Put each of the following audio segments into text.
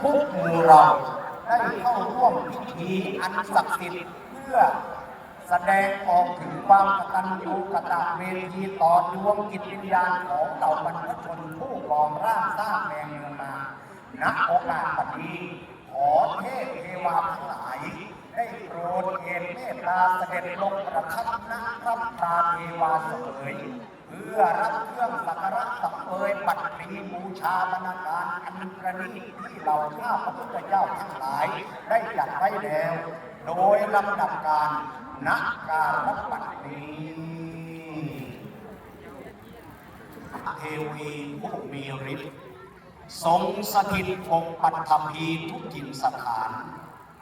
ทุกหมู่เราได้เข้าร่วมพิธีอันศักดิ์สิทธิ์เพื่อแสดงออกถึงความกตัญญูกตเวทีต่อดวงจิตวิญญาณของเหล่าบรรพชนผู้กองร่างสร้างแรงเมืองมาณโอกาสบัดนี้ขอเทพเทวาทั้งหลายได้โปรดเอ็นเมตตาเสด็จลงประทับณพระพาเทวาเสวย เพื่อรับเครื่องสักการะสังเวยปัตตีบูชาบรรณาการอันประณีตที่เราข้าพระพุทธเจ้าทั้งหลาย ได้จัดไว้แล้ว โดยลำดับการณการรับปัตนี้เทวีผู้มีฤทธิ์ทรงสถิตปกปัตถภีทุกถิ่นสถาน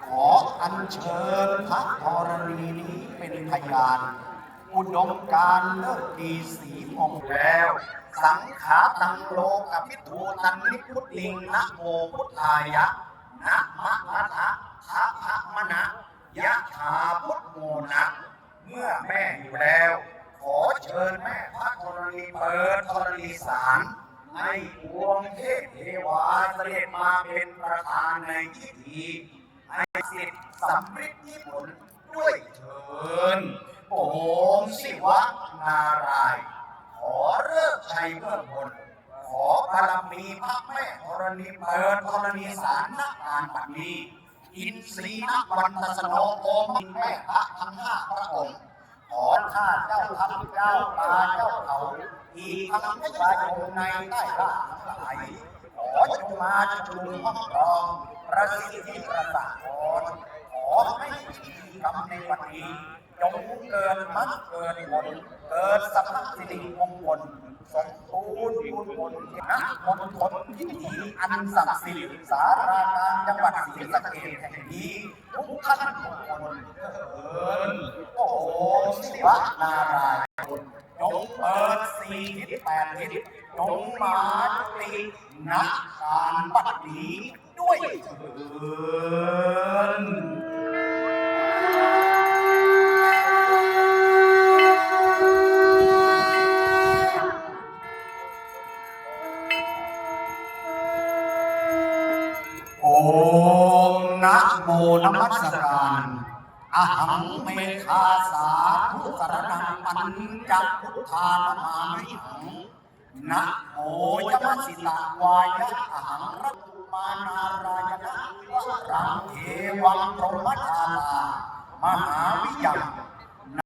ขออัญเชิญพระธรณีนี้เป็นพยาน อุดมการเลิศดีสีมงแล้ว สังขาตังโลกพิทูตันนิพุทลิงนะโมพุทธายะนะมะมะทะทะพะมะนะยะถาพุทโมนะเมื่อแม่อยู่แล้ว ขอเชิญแม่พระธรณีเปิดธรณีสารให้พวงเทพเทวาเสด็จมาเป็นประธานในพิธีให้สิทธิ์สำฤทธิ์ผลด้วยเถินโอ วะนารายณ์ขอเลิกชัยเบื้องบน ขอบารมีพระแม่ธรณีเปิดธรณีสารณกการบัดนี้ อินทรีนักวันตสโนโอมแม่พระทั้งห้าพระองค์ ขอข้าเจ้าทัพเจ้าตาเจ้าเขา อีกทั้งประชาชนในใต้ราทั้งหลายขอจงมาชุมนุมห้องรองประสิทธิประสาทรขอให้พิธีกรรมในวันนี้ จง มรรคเกิดผลเกิดสัพพสิริมงคลสมบูรณ์บุญผลนะมณฑลพิธีอันศักดิ์สิทธิ์สาราการจังหวัดศรีสะเกษแห่งนี้ทุกท่านทุกคนเถิดโอ้ศิวะนารายณ์จงเปิดสี่ทิศแปดทิศจงมาติณการบัดนี้ด้วยเถิด มนะโมนมัสการอะหังเมฆาสาธุสรนังปัญจพุทธานามามิหังนะโมยมสิตาวายะอหังรัตุมานารายณะวะรังเทวังพรหมชาลามหาวิยัง